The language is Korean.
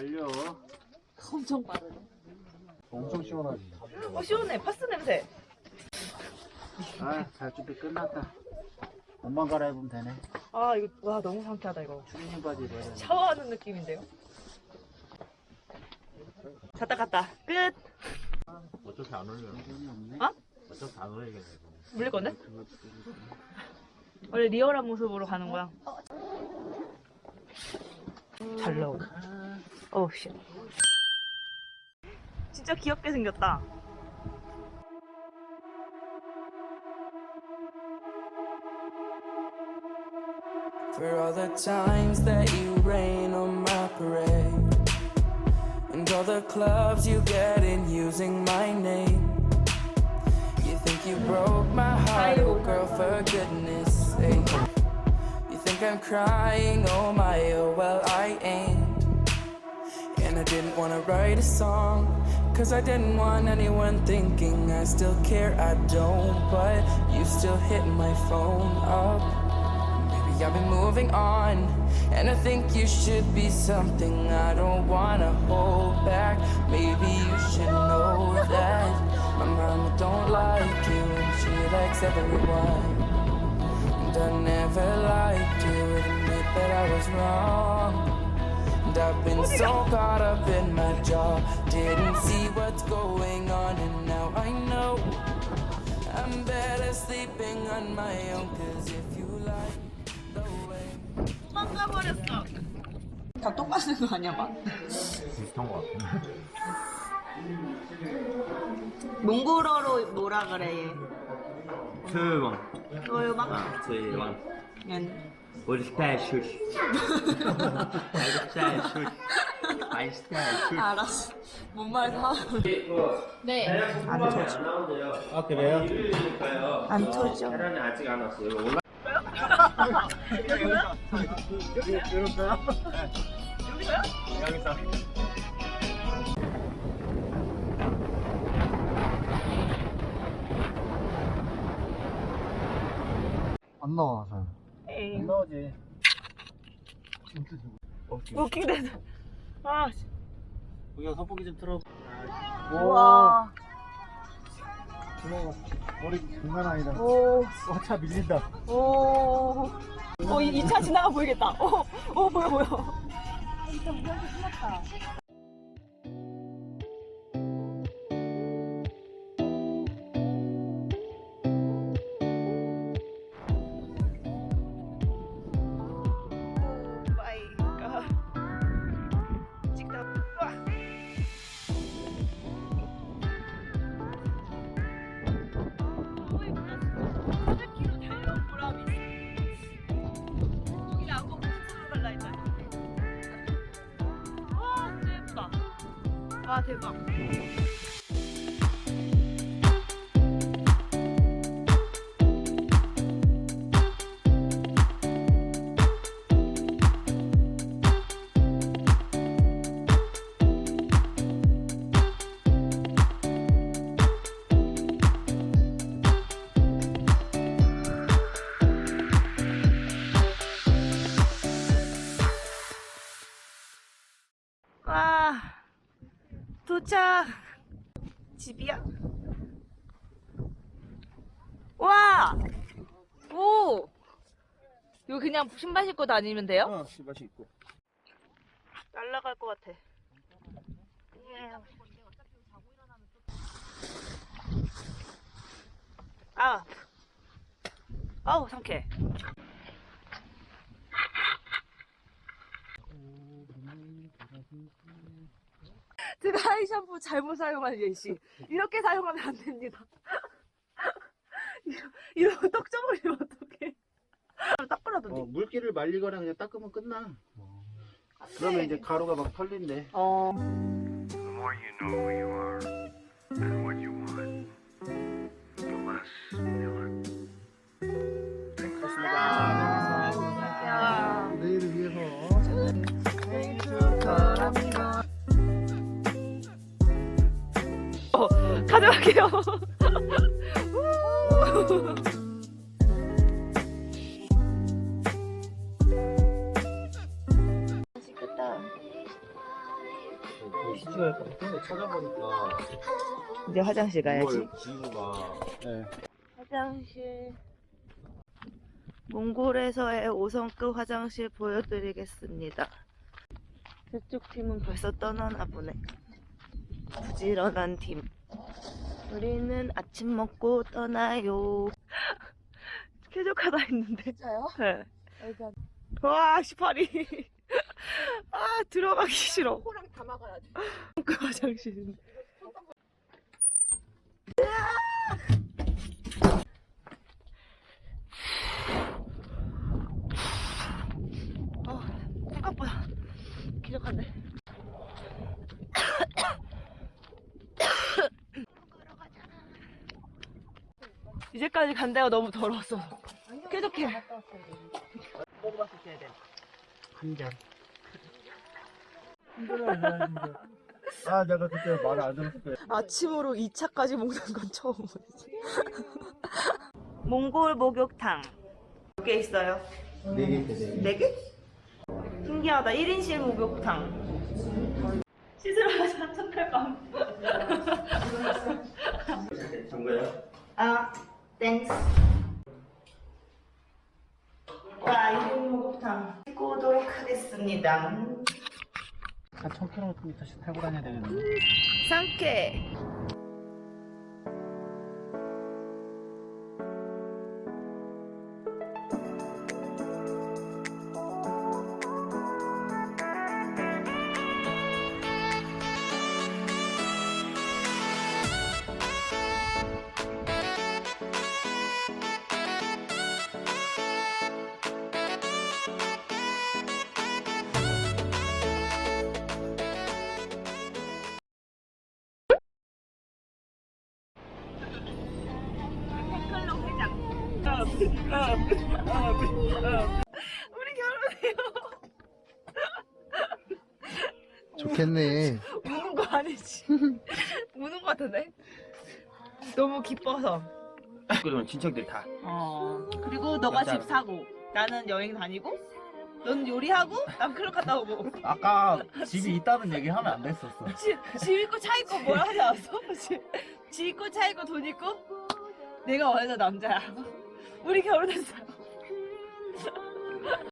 완료. 엄청 빠르네. 엄청 시원하지. 어, 시원해. 파스 냄새. 아, 잘 준비 끝났다. 옷만 갈아입으면 되네. 아, 이거, 와, 너무 상쾌하다, 이거. 추리닝 바지 입어야 돼. 샤워하는 느낌인데요? 갔다 갔다. 끝. 어차피 안 올려. 어? 어차피 안 올리겠네. 물릴 건데? 원래 리얼한 모습으로 가는 거야. 잘 나오네. 어우, 씨. 진짜 귀엽게 생겼다. For all the times that you rain on my parade And all the clubs you get in using my name You think you broke my heart, oh girl, for goodness sake You think I'm crying, oh my, didn't wanna write a song Cause I didn't want anyone thinking I still care, I don't But you still hit my phone up Maybe I've been moving on, and I think you should be something I don't wanna hold back. Maybe you should know that my mama don't like you, and she likes everyone. And I never liked you, admit that I was wrong. And I've been so caught up in my job, didn't see what's going on, and now I know. I'm better sleeping on my own, cause if you like the way. 도망가버렸어. 다 똑같은 거 아니야, 맛? 비슷한 것 같아. 몽골어로 뭐라 그래, 얘? Turban. 너요, 막? Ah, Turban. 연. What is that Shush? What? What is that shush? 알았어. 뭔말 다. 네. 안 터져. 아, 그래요? 안 터져. 계란이 아직 안 왔어요. 이거 올라. 여기서. 안 나와, 잘. 에이. 안 나오지. 웃기네. 아, 씨. 여기가 선풍기 좀 틀어. 우와. 주먹 머리 장난 아니다. 오, 와, 차 밀린다. 오. 어, 이 차 지나가 보이겠다. 어, 어, 보여, 보여. 대박. 도착 집이야 와! 오! 이거 그냥 신발 신고 다니면 돼요? 어, 씨발이 있고. 날라갈 것 같아 아 아우 상쾌해 드라이 샴푸 잘못 사용한 예시 이렇게 사용하면 안 됩니다 이러- 이러고 떡 쪄버리면 어떡해 닦으라던데 어, 물기를 말리거나 그냥 닦으면 끝나. 그러면 이제 가루가 막 털린대. 어. The more you know who you are and what you 가져갈게요. 맛있겠다. 찾아보니까 이제 화장실 가야지. 이걸 지우가 네. 화장실. 몽골에서의 5성급 화장실 보여드리겠습니다. 저쪽 팀은 벌써 떠나나 보네. 부지런한 팀. 우리는 아침 먹고 떠나요. 쾌적하다 했는데. 진짜요? 네. 와, 18이. 아, 들어가기 싫어. 코랑 담아가야지. 그 화장실. 어, 생각보다 기적한데. 이제까지 간 데가 너무 더러웠어. 쾌적해. 먹어봤을 때 돼. 한 잔. 아 내가 그때 말 안 들었을 때. 아침으로 2차까지 먹는 건 처음 보지. 몽골 목욕탕. 몇 개 있어요? 네개 있대. 네 개? 신기하다. 1인실 목욕탕. 씻으러 가자, 첫날 밤. 잠가요? 아, 땡스. 와, 1인 목욕탕. 씻고 오도록 하겠습니다. 한 1000km씩 타고 다녀야 되겠네. 상쾌. 우리 결혼해요. 좋겠네. 우는 거 아니지? 우는 거 같은데? 너무 기뻐서. 그러면 친척들 다 어. 그리고 너가 여자. 집 사고, 나는 여행 다니고, 넌 요리하고, 난 클럽 갔다 오고. 아까 집이 있다는 얘기 하면 안 됐었어 집, 집 있고 차 있고 뭐라 하지 않았어? 집, 집 있고 차 있고 돈 있고, 내가 원하는 남자야. 우리 결혼했어요.